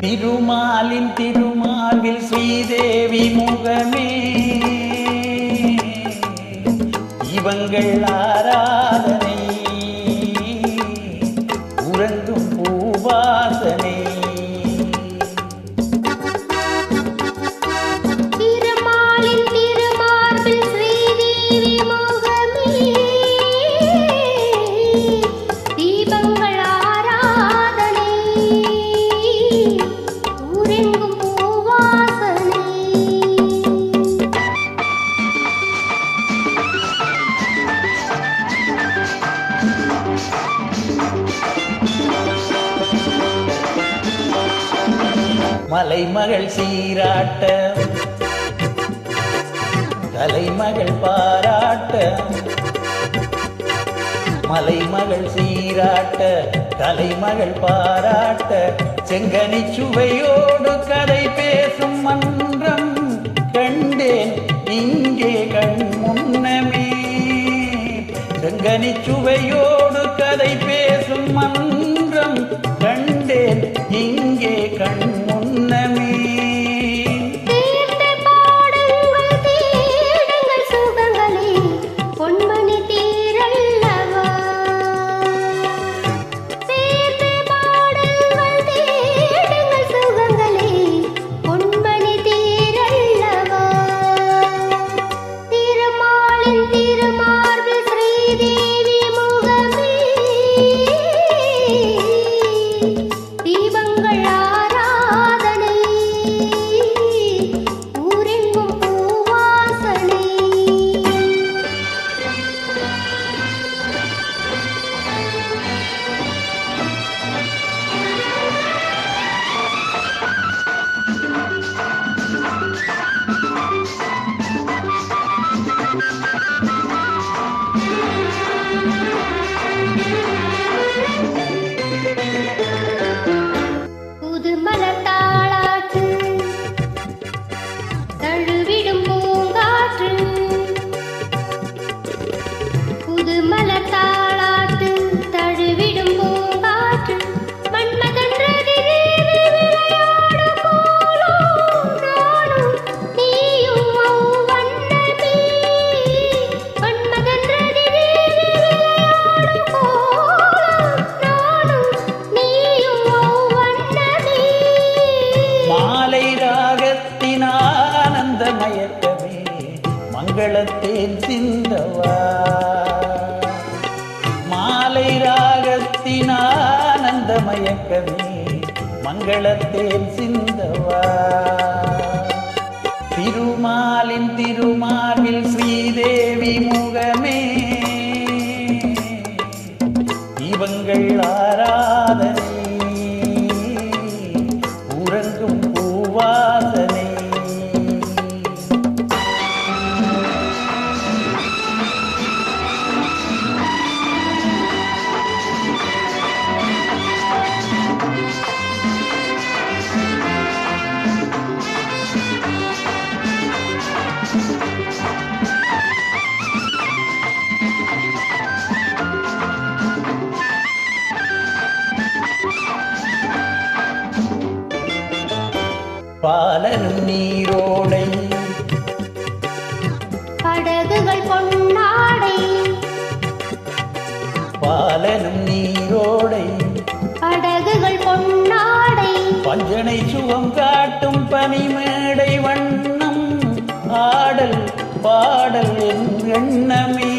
திருமாலின் திருமார்பில் ஸ்ரீதேவி முகமே. இவங்கள் ஆரா மலைமகள் சீராட்ட தலைமகள் பாராட்ட மலைமகள் சீராட்ட தலைமகள் பாராட்ட. செங்கனி சுவையோடு கதை பேசும் மன்றம் கண்டேன் இங்கே கண் முன்னமே. செங்கனி சுவையோடு கதை பேசும் மன்றம் கண்டேன் இங்கே கண் Música மயக்கமே மங்களத்தேன் சிந்தவா. மாலை ராகத்தின் ஆனந்த மயக்கமே மங்களத்தேன் சிந்தவா. திருமாலின் திருமார்பில் ஸ்ரீதேவி முகமே இவங்கள் ஆராதனை. உறங்கும் பாலனும் நீரோடை. படகுகள் பொன்னாடை. பாலனும் நீரோடை. படகுகள் பொன்னாடை. பஞ்சனை சுகம் காட்டும் பனிமேடை வண்ணம். ஆடல் பாடல் என் எண்ணமே.